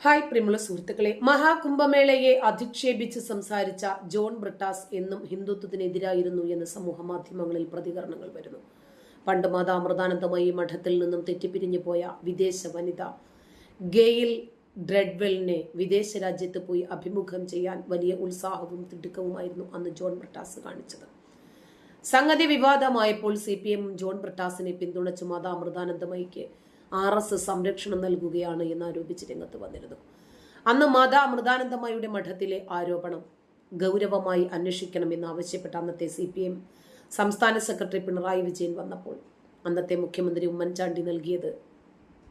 Hi പ്രിമുള സുഹൃത്തുക്കളെ മഹാകുംഭമേളയെ അധിക്ഷേപിച്ച് സംസാരിച്ച ജോൺ ബ്രിട്ടാസ് എന്നും ഹിന്ദുത്വത്തിനെതിരായിരുന്നു എന്ന് സമൂഹ മാധ്യമങ്ങളിൽ പ്രതികരണങ്ങൾ വരുന്നു. പണ്ട് മാതാമൃതാനന്ദമയി മഠത്തിൽ നിന്നും തെറ്റിപ്പിരിഞ്ഞു പോയ വിദേശ വനിത ഗെയിൽ ഡ്രെഡ്വെലിനെ വിദേശ രാജ്യത്ത് പോയി അഭിമുഖം ചെയ്യാൻ വലിയ ഉത്സാഹവും തിടുക്കവുമായിരുന്നു അന്ന് ജോൺ ബ്രിട്ടാസ് കാണിച്ചത്. സംഗതി വിവാദമായപ്പോൾ സി പി എം ജോൺ ബ്രിട്ടാസിനെ പിന്തുണച്ച് മാതാ അമൃതാനന്ദമയിക്ക് ആർ എസ് എസ് സംരക്ഷണം നൽകുകയാണ് എന്ന് ആരോപിച്ച് രംഗത്ത് വന്നിരുന്നു. അന്ന് മാതാ അമൃതാനന്ദമ്മയുടെ മഠത്തിലെ ആരോപണം ഗൗരവമായി അന്വേഷിക്കണമെന്ന് ആവശ്യപ്പെട്ട അന്നത്തെ സി പി എം സംസ്ഥാന സെക്രട്ടറി പിണറായി വിജയൻ വന്നപ്പോൾ അന്നത്തെ മുഖ്യമന്ത്രി ഉമ്മൻചാണ്ടി നൽകിയത്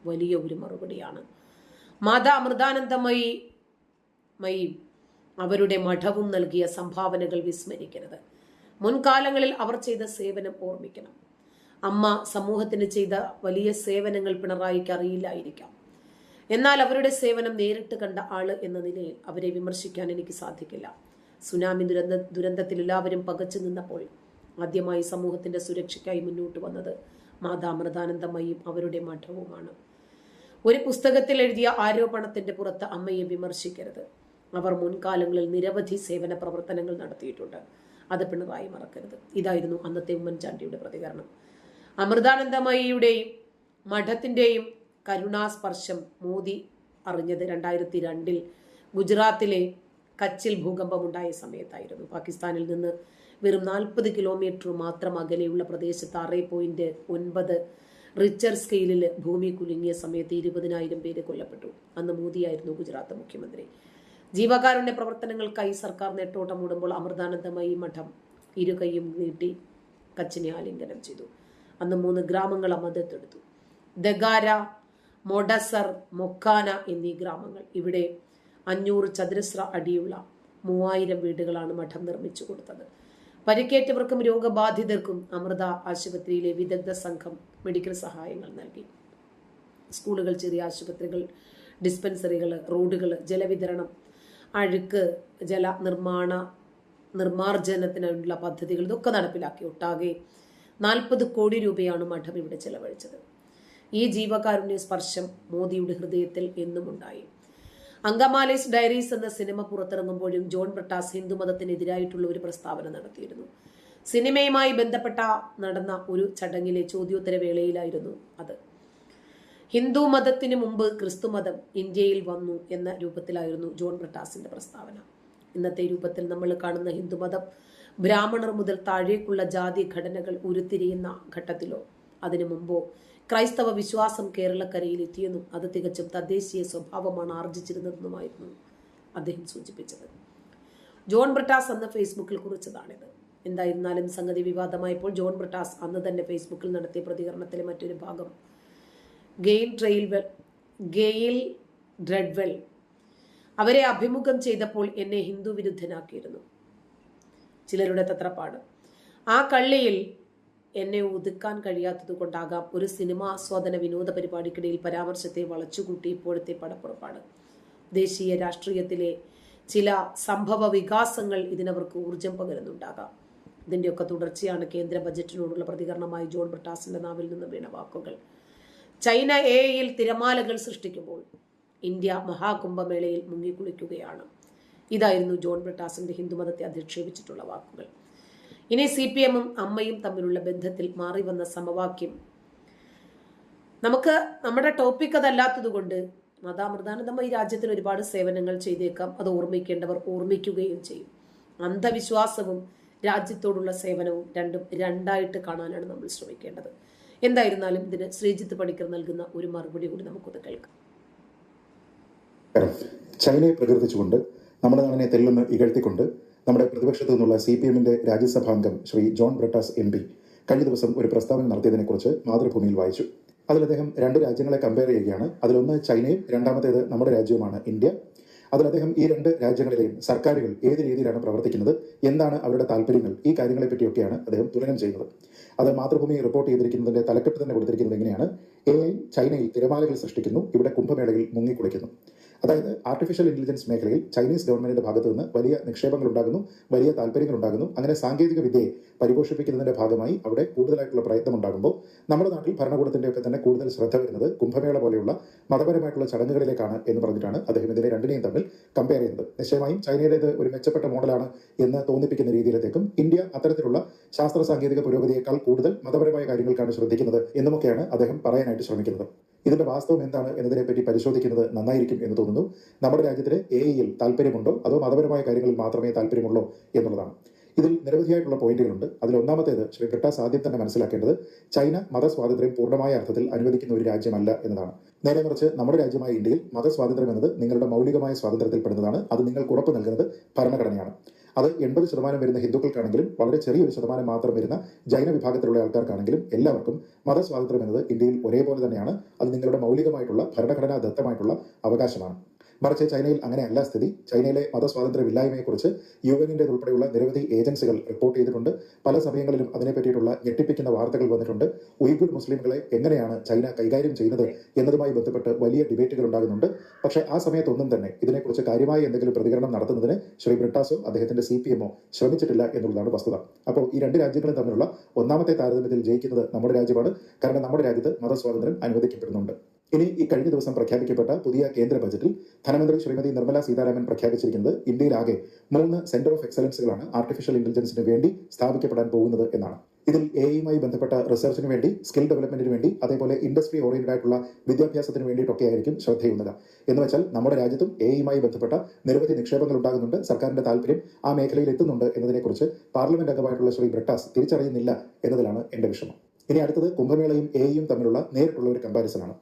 വലിയ ഒരു മറുപടിയാണ്. മാതാ അമൃതാനന്ദമയി മയും അവരുടെ മഠവും നൽകിയ സംഭാവനകൾ വിസ്മരിക്കരുത്. മുൻകാലങ്ങളിൽ അവർ ചെയ്ത സേവനം ഓർമ്മിക്കണം. അമ്മ സമൂഹത്തിന് ചെയ്ത വലിയ സേവനങ്ങൾ പിണറായിക്ക് അറിയില്ലായിരിക്കാം. എന്നാൽ അവരുടെ സേവനം നേരിട്ട് കണ്ട ആൾ എന്ന നിലയിൽ അവരെ വിമർശിക്കാൻ എനിക്ക് സാധിക്കില്ല. സുനാമി ദുരന്ത ദുരന്തത്തിൽ എല്ലാവരും പകച്ചു നിന്നപ്പോൾ ആദ്യമായി സമൂഹത്തിന്റെ സുരക്ഷയ്ക്കായി മുന്നോട്ട് വന്നത് മാതാമൃതാനന്ദമയും അവരുടെ മഠവുമാണ്. ഒരു പുസ്തകത്തിൽ എഴുതിയ ആരോപണത്തിന്റെ പുറത്ത് അമ്മയെ വിമർശിക്കരുത്. അവർ മുൻകാലങ്ങളിൽ നിരവധി സേവന പ്രവർത്തനങ്ങൾ നടത്തിയിട്ടുണ്ട്. അത് പിണറായി മറക്കരുത്. ഇതായിരുന്നു അന്നത്തെ ഉമ്മൻചാണ്ടിയുടെ പ്രതികരണം. അമൃതാനന്ദമയിയുടെയും മഠത്തിന്റെയും കരുണാസ്പർശം മോദി അറിഞ്ഞത് രണ്ടായിരത്തി രണ്ടിൽ ഗുജറാത്തിലെ കച്ചിൽ ഭൂകമ്പമുണ്ടായ സമയത്തായിരുന്നു. പാകിസ്ഥാനിൽ നിന്ന് വെറും നാൽപ്പത് കിലോമീറ്റർ മാത്രം അകലെയുള്ള പ്രദേശത്ത് ആറ് പോയിന്റ് ഒൻപത് റിച്ചർ സ്കെയിലിൽ ഭൂമി കുലുങ്ങിയ സമയത്ത് ഇരുപതിനായിരം പേര് കൊല്ലപ്പെട്ടു. അന്ന് മോദിയായിരുന്നു ഗുജറാത്ത് മുഖ്യമന്ത്രി. ജീവകാരുണ്യ പ്രവർത്തനങ്ങൾക്കായി സർക്കാർ നെട്ടോട്ടം മൂടുമ്പോൾ അമൃതാനന്ദമയി മഠം ഇരുകൈയും നീട്ടി കച്ചിനെ ആലിംഗനം ചെയ്തു. അന്ന് മൂന്ന് ഗ്രാമങ്ങൾ അമദത്തെടുത്തു ദഗാര മൊഡസർ മൊക്കാന എന്നീ ഗ്രാമങ്ങൾ. ഇവിടെ അഞ്ഞൂറ് ചതുരശ്ര അടിയുള്ള മൂവായിരം വീടുകളാണ് മഠം നിർമ്മിച്ചു കൊടുത്തത്. പരിക്കേറ്റവർക്കും രോഗബാധിതർക്കും അമൃത ആശുപത്രിയിലെ വിദഗ്ധ സംഘം മെഡിക്കൽ സഹായങ്ങൾ നൽകി. സ്കൂളുകൾ ചെറിയ ആശുപത്രികൾ ഡിസ്പെൻസറികൾ റോഡുകൾ ജലവിതരണം അഴുക്ക് ജല നിർമ്മാണ നിർമ്മാർജനത്തിനുള്ള പദ്ധതികൾ ഇതൊക്കെ നടപ്പിലാക്കി. ഒട്ടാകെ നാൽപ്പത് കോടി രൂപയാണ് മഠം ഇവിടെ ചെലവഴിച്ചത്. ഈ ജീവകാരുണ്യ സ്പർശം മോദിയുടെ ഹൃദയത്തിൽ എന്നും ഉണ്ടായി അങ്കമാലേസ് ഡയറീസ് എന്ന സിനിമ പുറത്തിറങ്ങുമ്പോഴും ജോൺ ബ്രിട്ടാസ് ഹിന്ദുമതത്തിനെതിരായിട്ടുള്ള ഒരു പ്രസ്താവന നടത്തിയിരുന്നു. സിനിമയുമായി ബന്ധപ്പെട്ട നടന്ന ഒരു ചടങ്ങിലെ ചോദ്യോത്തര വേളയിലായിരുന്നു അത്. ഹിന്ദു മതത്തിന് മുമ്പ് ക്രിസ്തുമതം ഇന്ത്യയിൽ വന്നു എന്ന രൂപത്തിലായിരുന്നു ജോൺ ബ്രട്ടാസിന്റെ പ്രസ്താവന. ഇന്നത്തെ രൂപത്തിൽ നമ്മൾ കാണുന്ന ഹിന്ദുമതം ബ്രാഹ്മണർ മുതൽ താഴേക്കുള്ള ജാതി ഘടനകൾ ഉരുത്തിരിയുന്ന ഘട്ടത്തിലോ അതിനു മുമ്പോ ക്രൈസ്തവ വിശ്വാസം കേരളക്കരയിൽ എത്തിയെന്നും അത് തികച്ചും തദ്ദേശീയ സ്വഭാവമാണ് ആർജിച്ചിരുന്നതെന്നുമായിരുന്നു അദ്ദേഹം സൂചിപ്പിച്ചത്. ജോൺ ബ്രിട്ടാസ് അന്ന് ഫേസ്ബുക്കിൽ കുറിച്ചതാണിത്. എന്തായിരുന്നാലും സംഗതി വിവാദമായപ്പോൾ ജോൺ ബ്രിട്ടാസ് അന്ന് തന്നെ ഫേസ്ബുക്കിൽ നടത്തിയ പ്രതികരണത്തിലെ മറ്റൊരു ഭാഗം. ഗെയിൽ ട്രെയിൽവെൽ ഗെയിൽ ഡ്രെഡ്വെൽ അവരെ അഭിമുഖം ചെയ്തപ്പോൾ എന്നെ ഹിന്ദു വിരുദ്ധനാക്കിയിരുന്നു. ചിലരുടെ തത്രപ്പാട്. ആ കള്ളിയിൽ എന്നെ ഒതുക്കാൻ കഴിയാത്തത് കൊണ്ടാകാം ഒരു സിനിമാ ആസ്വാദന വിനോദ പരിപാടിക്കിടയിൽ പരാമർശത്തെ വളച്ചുകൂട്ടി ഇപ്പോഴത്തെ പടപ്പുറപ്പാട്. ദേശീയ രാഷ്ട്രീയത്തിലെ ചില സംഭവ വികാസങ്ങൾ ഇതിനവർക്ക് ഊർജം പകരുന്നുണ്ടാകാം. ഇതിന്റെയൊക്കെ തുടർച്ചയാണ് കേന്ദ്ര ബജറ്റിനോടുള്ള പ്രതികരണമായി ജോൺ ബ്രിട്ടാസിന്റെ നാവിൽ നിന്ന് വീണ വാക്കുകൾ. ചൈന എയിൽ തിരമാലകൾ സൃഷ്ടിക്കുമ്പോൾ ഇന്ത്യ മഹാകുംഭമേളയിൽ മുങ്ങിക്കുളിക്കുകയാണ്. ഇതായിരുന്നു ജോൺ ബ്രിട്ടാസിന്റെ ഹിന്ദുമതത്തെ അധിക്ഷേപിച്ചിട്ടുള്ള വാക്കുകൾ. ഇനി സി പി എമ്മും അമ്മയും തമ്മിലുള്ള ബന്ധത്തിൽ മാറി വന്ന സമവാക്യം. നമുക്ക് നമ്മുടെ ടോപ്പിക് അതല്ലാത്തതുകൊണ്ട് മതാമൃതാനന്ദമ്മ ഈ രാജ്യത്തിന് ഒരുപാട് സേവനങ്ങൾ ചെയ്തേക്കാം. അത് ഓർമ്മിക്കേണ്ടവർ ഓർമ്മിക്കുകയും ചെയ്യും. അന്ധവിശ്വാസവും രാജ്യത്തോടുള്ള സേവനവും രണ്ടും രണ്ടായിട്ട് കാണാനാണ് നമ്മൾ ശ്രമിക്കേണ്ടത്. എന്തായിരുന്നാലും ഇതിന് ശ്രീജിത്ത് പണിക്കർ നൽകുന്ന ഒരു മറുപടി കൂടി നമുക്കൊന്ന് കേൾക്കാം. ചൈനയെ പ്രകീർത്തിച്ചുകൊണ്ട് നമ്മുടെ നാടിനെ തെല്ലെന്ന് ഇകഴ്ത്തിക്കൊണ്ട് നമ്മുടെ പ്രതിപക്ഷത്തു നിന്നുള്ള സി പി എമ്മിന്റെ രാജ്യസഭാംഗം ശ്രീ ജോൺ ബ്രട്ടാസ് എം പി കഴിഞ്ഞ ദിവസം ഒരു പ്രസ്താവന നടത്തിയതിനെക്കുറിച്ച് മാതൃഭൂമിയിൽ വായിച്ചു. അതിൽ അദ്ദേഹം രണ്ട് രാജ്യങ്ങളെ കമ്പയർ ചെയ്യുകയാണ്. അതിലൊന്ന് ചൈനയും രണ്ടാമത്തേത് നമ്മുടെ രാജ്യവുമാണ് ഇന്ത്യ. അതിൽ അദ്ദേഹം ഈ രണ്ട് രാജ്യങ്ങളിലെയും സർക്കാരുകൾ ഏത് രീതിയിലാണ് പ്രവർത്തിക്കുന്നത് എന്താണ് അവരുടെ താല്പര്യങ്ങൾ ഈ കാര്യങ്ങളെ പറ്റിയൊക്കെയാണ് അദ്ദേഹം തുലനം ചെയ്യുന്നത്. അത് മാതൃഭൂമി റിപ്പോർട്ട് ചെയ്തിരിക്കുന്നതിന്റെ തലക്കെട്ട് തന്നെ കൊടുത്തിരിക്കുന്നത് എങ്ങനെയാണ്? എ ചൈനയിൽ തിരമാലകൾ സൃഷ്ടിക്കുന്നു ഇവിടെ കുംഭമേളയിൽ മുങ്ങിക്കുളിക്കുന്നു. അതായത് ആർട്ടിഫിഷ്യൽ ഇന്റലിജൻസ് മേഖലയിൽ ചൈനീസ് ഗവൺമെന്റിന്റെ ഭാഗത്തു നിന്ന് വലിയ നിക്ഷേപങ്ങൾ ഉണ്ടാകുന്നു വലിയ താല്പര്യങ്ങൾ ഉണ്ടാകുന്നു അങ്ങനെ സാങ്കേതിക വിദ്യയെ പരിപോഷിപ്പിക്കുന്നതിന്റെ ഭാഗമായി അവിടെ കൂടുതലായിട്ടുള്ള പ്രയത്നം ഉണ്ടാകുമ്പോൾ നമ്മുടെ നാട്ടിൽ ഭരണകൂടത്തിന്റെ ഒക്കെ തന്നെ കൂടുതൽ ശ്രദ്ധ വരുന്നത് കുംഭമേള പോലെയുള്ള മതപരമായിട്ടുള്ള ചടങ്ങുകളിലേക്കാണ് എന്ന് പറഞ്ഞിട്ടാണ് അദ്ദേഹം ഇതിനെ രണ്ടിനെയും തമ്മിൽ കമ്പയർ ചെയ്യുന്നത്. നിശ്ചയമായും ചൈനയുടേത് ഒരു മെച്ചപ്പെട്ട മോഡലാണ് എന്ന് തോന്നിപ്പിക്കുന്ന രീതിയിലേക്കും ഇന്ത്യ അത്തരത്തിലുള്ള ശാസ്ത്ര സാങ്കേതിക പുരോഗതിയേക്കാൾ കൂടുതൽ മതപരമായ കാര്യങ്ങൾക്കാണ് ശ്രദ്ധിക്കുന്നത് എന്നുമൊക്കെയാണ് അദ്ദേഹം പറയാനായിട്ട് ശ്രമിക്കുന്നത്. ഇതിന്റെ വാസ്തവം എന്താണ് എന്നതിനെ പറ്റി പരിശോധിക്കുന്നത് നന്നായിരിക്കും എന്ന് തോന്നുന്നു. നമ്മുടെ രാജ്യത്തിന് എ ഐയിൽ താല്പര്യമുണ്ടോ? അതോ മതപരമായ കാര്യങ്ങളിൽ മാത്രമേ താല്പര്യമുള്ളൂ എന്നുള്ളതാണ്. ഇതിൽ നിരവധിയായിട്ടുള്ള പോയിന്റുകളുണ്ട്. അതിൽ ഒന്നാമത്തേത് ശ്രീ ബ്രിട്ടാസ് ആദ്യം തന്നെ മനസ്സിലാക്കേണ്ടത് ചൈന മതസ്വാതന്ത്ര്യം പൂർണമായ അർത്ഥത്തിൽ അനുവദിക്കുന്ന ഒരു രാജ്യമല്ല എന്നതാണ്. നേരെ മറിച്ച് നമ്മുടെ രാജ്യമായ ഇന്ത്യയിൽ മതസ്വാതന്ത്ര്യം എന്നത് നിങ്ങളുടെ മൗലികമായ സ്വാതന്ത്ര്യത്തിൽപ്പെടുന്നതാണ്. അത് നിങ്ങൾക്ക് ഉറപ്പ് നൽകുന്നത് ഭരണഘടനയാണ്. അത് എൺപത് ശതമാനം വരുന്ന ഹിന്ദുക്കൾക്കാണെങ്കിലും വളരെ ചെറിയൊരു ശതമാനം മാത്രം വരുന്ന ജൈന വിഭാഗത്തിലുള്ള ആൾക്കാർക്കാണെങ്കിലും എല്ലാവർക്കും മതസ്വാതന്ത്ര്യം എന്നത് ഇന്ത്യയിൽ ഒരേപോലെ തന്നെയാണ്. അത് നിങ്ങളുടെ മൗലികമായിട്ടുള്ള ഭരണഘടനാ ദത്തമായിട്ടുള്ള അവകാശമാണ്. മറിച്ച് ചൈനയിൽ അങ്ങനെയല്ല സ്ഥിതി. ചൈനയിലെ മതസ്വാതന്ത്ര്യമില്ലായ്മയെക്കുറിച്ച് യു എന്നിന്റെ ഉൾപ്പെടെയുള്ള നിരവധി ഏജൻസികൾ റിപ്പോർട്ട് ചെയ്തിട്ടുണ്ട്. പല സമയങ്ങളിലും അതിനെപ്പറ്റിയിട്ടുള്ള ഞെട്ടിപ്പിക്കുന്ന വാർത്തകൾ വന്നിട്ടുണ്ട്. ഉയ്ഗുർ മുസ്ലിംകളെ എങ്ങനെയാണ് ചൈന കൈകാര്യം ചെയ്യുന്നത് എന്നതുമായി ബന്ധപ്പെട്ട് വലിയ ഡിബേറ്റുകൾ ഉണ്ടാകുന്നുണ്ട്. പക്ഷേ ആ സമയത്തൊന്നും തന്നെ ഇതിനെക്കുറിച്ച് കാര്യമായ എന്തെങ്കിലും പ്രതികരണം നടത്തുന്നതിന് ശ്രീ ബ്രിട്ടാസോ അദ്ദേഹത്തിന്റെ സി പി എമ്മോ ശ്രമിച്ചിട്ടില്ല എന്നുള്ളതാണ് വസ്തുത. അപ്പോൾ ഈ രണ്ട് രാജ്യങ്ങളും തമ്മിലുള്ള ഒന്നാമത്തെ താരതമ്യത്തിൽ ജയിക്കുന്നത് നമ്മുടെ രാജ്യമാണ്. കാരണം നമ്മുടെ രാജ്യത്ത് മതസ്വാതന്ത്ര്യം അനുവദിക്കപ്പെടുന്നുണ്ട്. ഇനി ഈ കഴിഞ്ഞ ദിവസം പ്രഖ്യാപിക്കപ്പെട്ട പുതിയ കേന്ദ്ര ബജറ്റിൽ ധനമന്ത്രി ശ്രീമതി നിർമ്മല സീതാരാമൻ പ്രഖ്യാപിച്ചിരിക്കുന്നത് ഇന്ത്യയിലാകെ മൂന്ന് സെന്റർ ഓഫ് എക്സലൻസുകളാണ് ആർട്ടിഫിഷ്യൽ ഇന്റലിജൻസിന് വേണ്ടി സ്ഥാപിക്കപ്പെടാൻ പോകുന്നത് എന്നാണ്. ഇതിൽ എ ഐയുമായി ബന്ധപ്പെട്ട റിസർച്ചിന് വേണ്ടി സ്കിൽ ഡെവലപ്മെന്റിന് വേണ്ടി അതേപോലെ ഇൻഡസ്ട്രി ഓറിയന്റഡ് ആയിട്ടുള്ള വിദ്യാഭ്യാസത്തിന് വേണ്ടിയിട്ടൊക്കെ ആയിരിക്കും ശ്രദ്ധയുന്നത്. എന്ന് വെച്ചാൽ നമ്മുടെ രാജ്യത്തും എ ഐയുമായി ബന്ധപ്പെട്ട നിരവധി നിക്ഷേപങ്ങൾ ഉണ്ടാകുന്നുണ്ട്. സർക്കാരിന്റെ താല്പര്യം ആ മേഖലയിൽ എത്തുന്നുണ്ട് എന്നതിനെക്കുറിച്ച് പാർലമെന്റ് അംഗമായിട്ടുള്ള ശ്രീ ബ്രിട്ടാസ് തിരിച്ചറിയുന്നില്ല എന്നതിലാണ് എന്റെ വിഷമം. ഇനി അടുത്തത് കുംഭമേളയും എ ഐയും തമ്മിലുള്ള നേരിട്ടുള്ള ഒരു കമ്പാരിസൺ ആണ്.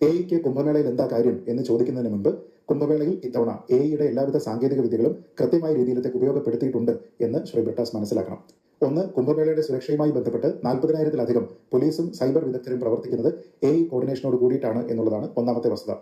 എയ്ക്ക് കുംഭമേളയിൽ എന്താ കാര്യം എന്ന് ചോദിക്കുന്നതിന് മുമ്പ് കുംഭമേളയിൽ ഇത്തവണ എയുടെ എല്ലാവിധ സാങ്കേതിക വിദ്യകളും കൃത്യമായ രീതിയിലേക്ക് ഉപയോഗപ്പെടുത്തിയിട്ടുണ്ട് എന്ന് ശ്രീ ബ്രിട്ടാസ് മനസ്സിലാക്കണം. ഒന്ന് കുംഭമേളയുടെ സുരക്ഷയുമായി ബന്ധപ്പെട്ട് നാൽപ്പതിനായിരത്തിലധികം പോലീസും സൈബർ വിദഗ്ധരും പ്രവർത്തിക്കുന്നത് എ കോർഡിനേഷനോട് കൂടിയിട്ടാണ് എന്നുള്ളതാണ് ഒന്നാമത്തെ വസ്തുത.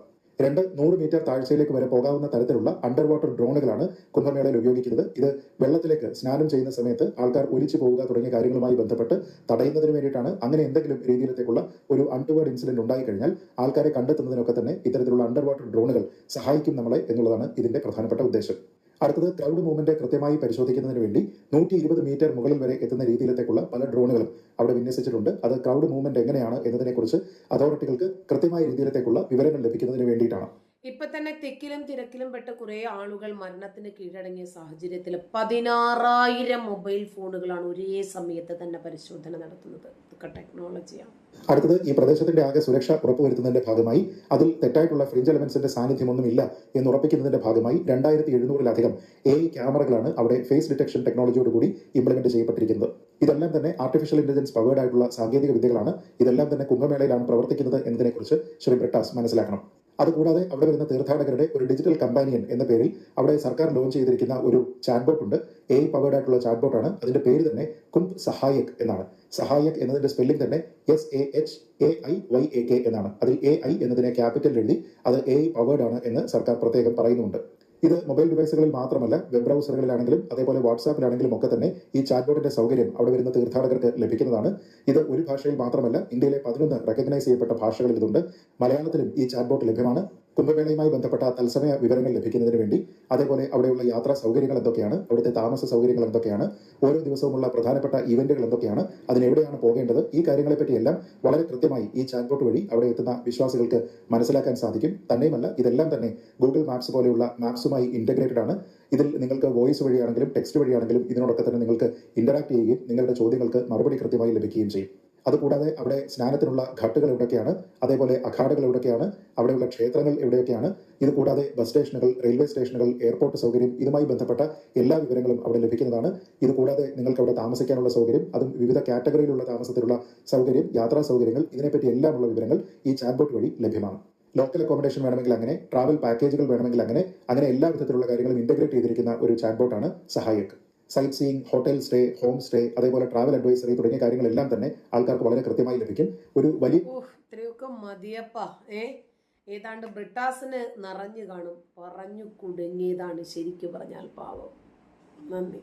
രണ്ട് നൂറ് മീറ്റർ താഴ്ചയിലേക്ക് വരെ പോകാവുന്ന തരത്തിലുള്ള അണ്ടർ വാട്ടർ ഡ്രോണുകളാണ് കുംഭമേളയിൽ ഉപയോഗിക്കുന്നത്. ഇത് വെള്ളത്തിലേക്ക് സ്നാനം ചെയ്യുന്ന സമയത്ത് ആൾക്കാർ ഒലിച്ചു പോവുക തുടങ്ങിയ കാര്യങ്ങളുമായി ബന്ധപ്പെട്ട് തടയുന്നതിന് വേണ്ടിയിട്ടാണ് അങ്ങനെ എന്തെങ്കിലും രീതിയിലേക്കുള്ള ഒരു അൺടുവേർഡ് ഇൻസിഡന്റ് ഉണ്ടായിക്കഴിഞ്ഞാൽ ആൾക്കാരെ കണ്ടെത്തുന്നതിനൊക്കെ തന്നെ ഇത്തരത്തിലുള്ള അണ്ടർ വാട്ടർ ഡ്രോണുകൾ സഹായിക്കും നമ്മളെ എന്നുള്ളതാണ് ഇതിന്റെ പ്രധാനപ്പെട്ട ഉദ്ദേശം. അടുത്തത് ക്ലൗഡ് മൂവ്മെന്റ് കൃത്യമായി പരിശോധിക്കുന്നതിന് വേണ്ടി നൂറ്റി ഇരുപത് മീറ്റർ മുകളിൽ വരെ എത്തുന്ന രീതിയിലേക്കുള്ള പല ഡ്രോണുകളും അവിടെ വിന്യസിച്ചിട്ടുണ്ട്. അത് ക്ലൗഡ് മൂവ്മെന്റ് എങ്ങനെയാണ് എന്നതിനെക്കുറിച്ച് അതോറിറ്റികൾക്ക് കൃത്യമായ രീതിയിലേക്കുള്ള വിവരങ്ങൾ ലഭിക്കുന്നതിന് വേണ്ടിയിട്ടാണ്. ഇപ്പൊ തന്നെ തെക്കിലും തിരക്കിലും പെട്ട കുറെ ആളുകൾ മരണത്തിന് കീഴടങ്ങിയ സാഹചര്യത്തിൽ പതിനാറായിരം മൊബൈൽ ഫോണുകളാണ് ഒരേ സമയത്ത് തന്നെ പരിശോധന നടത്തുന്നത്. ടെക്നോളജിയാണ്. അടുത്തത് ഈ പ്രദേശത്തിന്റെ ആകെ സുരക്ഷ ഉറപ്പുവരുത്തുന്നതിന്റെ ഭാഗമായി അതിൽ തെറ്റായിട്ടുള്ള ഫ്രിഞ്ച് എലമെന്റ്സിന്റെ സാന്നിധ്യമൊന്നുമില്ല എന്ന് ഉറപ്പിക്കുന്നതിന്റെ ഭാഗമായി രണ്ടായിരത്തി എഴുന്നൂറിലധികം എ ക്യാമറകളാണ് അവിടെ ഫേസ് ഡിറ്റക്ഷൻ ടെക്നോളജിയോട് കൂടി ഇംപ്ലിമെന്റ് ചെയ്യപ്പെട്ടിരിക്കുന്നത്. ഇതെല്ലാം തന്നെ ആർട്ടിഫിഷ്യൽ ഇന്റലിജൻസ് പവേർഡ് ആയിട്ടുള്ള സാങ്കേതിക വിദ്യകളാണ്. ഇതെല്ലാം തന്നെ കുംഭമേളയിലാണ് പ്രവർത്തിക്കുന്നത് എന്നതിനെക്കുറിച്ച് ശ്രീ ബ്രിട്ടാസ് മനസ്സിലാക്കണം. അതുകൂടാതെ അവിടെ വരുന്ന തീർത്ഥാടകരുടെ ഒരു ഡിജിറ്റൽ കമ്പാനിയൻ എന്ന പേരിൽ അവിടെ സർക്കാർ ലോഞ്ച് ചെയ്തിരിക്കുന്ന ഒരു ചാറ്റ്ബോട്ട് ഉണ്ട്. എ പവേഡ് ആയിട്ടുള്ള ചാറ്റ്ബോട്ടാണ് അതിന്റെ പേര് തന്നെ കുംഭ് സഹായക് എന്നാണ്. സഹായക് എന്നതിന്റെ സ്പെല്ലിംഗ് തന്നെ S A H A I Y A K എന്നാണ്. അതിൽ എ ഐ എന്നതിനെ ക്യാപിറ്റൽ എഴുതി അത് എ പവേഡ് ആണ് എന്ന് സർക്കാർ പ്രത്യേകം പറയുന്നുണ്ട്. ഇത് മൊബൈൽ ഡിവൈസുകളിൽ മാത്രമല്ല വെബ് ബ്രൗസറുകളിലാണെങ്കിലും അതേപോലെ വാട്സാപ്പിലാണെങ്കിലും ഒക്കെ തന്നെ ഈ ചാറ്റ്ബോട്ടിന്റെ സൗകര്യം അവിടെ വരുന്ന തീർത്ഥാടകർക്ക് ലഭിക്കുന്നതാണ്. ഇത് ഒരു ഭാഷയിൽ മാത്രമല്ല ഇന്ത്യയിലെ പതിനൊന്ന് റെക്കഗ്നൈസ് ചെയ്യപ്പെട്ട ഭാഷകളിൽ ഇതുണ്ട്. മലയാളത്തിലും ഈ ചാറ്റ്ബോട്ട് ലഭ്യമാണ്. കുംഭമേളയുമായി ബന്ധപ്പെട്ട തത്സമയ വിവരങ്ങൾ ലഭിക്കുന്നതിന് വേണ്ടി അതേപോലെ അവിടെയുള്ള യാത്രാ സൗകര്യങ്ങൾ എന്തൊക്കെയാണ് അവിടുത്തെ താമസ സൗകര്യങ്ങൾ എന്തൊക്കെയാണ് ഓരോ ദിവസവുമുള്ള പ്രധാനപ്പെട്ട ഇവന്റുകൾ എന്തൊക്കെയാണ് അതിനെവിടെയാണ് പോകേണ്ടത് ഈ കാര്യങ്ങളെപ്പറ്റിയെല്ലാം വളരെ കൃത്യമായി ഈ ചാറ്റ്ബോട്ട് വഴി അവിടെ എത്തുന്ന വിശ്വാസികൾക്ക് മനസ്സിലാക്കാൻ സാധിക്കും. തന്നെയുമല്ല ഇതെല്ലാം തന്നെ ഗൂഗിൾ മാപ്സ് പോലെയുള്ള മാപ്സുമായി ഇന്റഗ്രേറ്റഡ് ആണ്. ഇതിൽ നിങ്ങൾക്ക് വോയിസ് വഴിയാണെങ്കിലും ടെക്സ്റ്റ് വഴിയാണെങ്കിലും ഇതിനോടൊക്കെ തന്നെ നിങ്ങൾക്ക് ഇന്ററാക്ട് ചെയ്യുകയും നിങ്ങളുടെ ചോദ്യങ്ങൾക്ക് മറുപടി കൃത്യമായി ലഭിക്കുകയും ചെയ്യും. അതുകൂടാതെ അവിടെ സ്നാനത്തിനുള്ള ഘട്ടുകൾ എവിടെയൊക്കെയാണ് അതേപോലെ അഖാഡകൾ എവിടെയൊക്കെയാണ് അവിടെയുള്ള ക്ഷേത്രങ്ങൾ എവിടെയൊക്കെയാണ് ഇത് കൂടാതെ ബസ് സ്റ്റേഷനുകൾ റെയിൽവേ സ്റ്റേഷനുകൾ എയർപോർട്ട് സൗകര്യം ഇതുമായി ബന്ധപ്പെട്ട എല്ലാ വിവരങ്ങളും അവിടെ ലഭിക്കുന്നതാണ്. ഇത് കൂടാതെ നിങ്ങൾക്ക് അവിടെ താമസിക്കാനുള്ള സൗകര്യം അതും വിവിധ കാറ്റഗറിയിലുള്ള താമസത്തിലുള്ള സൗകര്യം യാത്രാ സൗകര്യങ്ങൾ ഇതിനെപ്പറ്റി എല്ലാമുള്ള വിവരങ്ങൾ ഈ ചാറ്റ്ബോട്ട് വഴി ലഭ്യമാണ്. ലോക്കൽ അക്കോമഡേഷൻ വേണമെങ്കിൽ അങ്ങനെ ട്രാവൽ പാക്കേജുകൾ വേണമെങ്കിൽ അങ്ങനെ അങ്ങനെ എല്ലാ വിധത്തിലുള്ള കാര്യങ്ങളും ഇന്റഗ്രേറ്റ് ചെയ്തിരിക്കുന്ന ഒരു ചാറ്റ്ബോട്ടാണ് Sahayak. Sightseeing hotel stay home stay അതേപോലെ ട്രാവൽ അഡ്വൈസറി തുടങ്ങിയ കാര്യങ്ങളെല്ലാം തന്നെ ആൾക്കാർക്ക് വളരെ കൃത്യമായി ലഭിക്കും. ഒരു വലിയ ഇത്രയൊക്കെ ഏ ഏതാണ്ട് ബ്രിട്ടാസിന് നിറഞ്ഞു കാണും പറഞ്ഞു കുടുങ്ങിയതാണ് ശരിക്കും പറഞ്ഞാൽ പാവം. നന്ദി.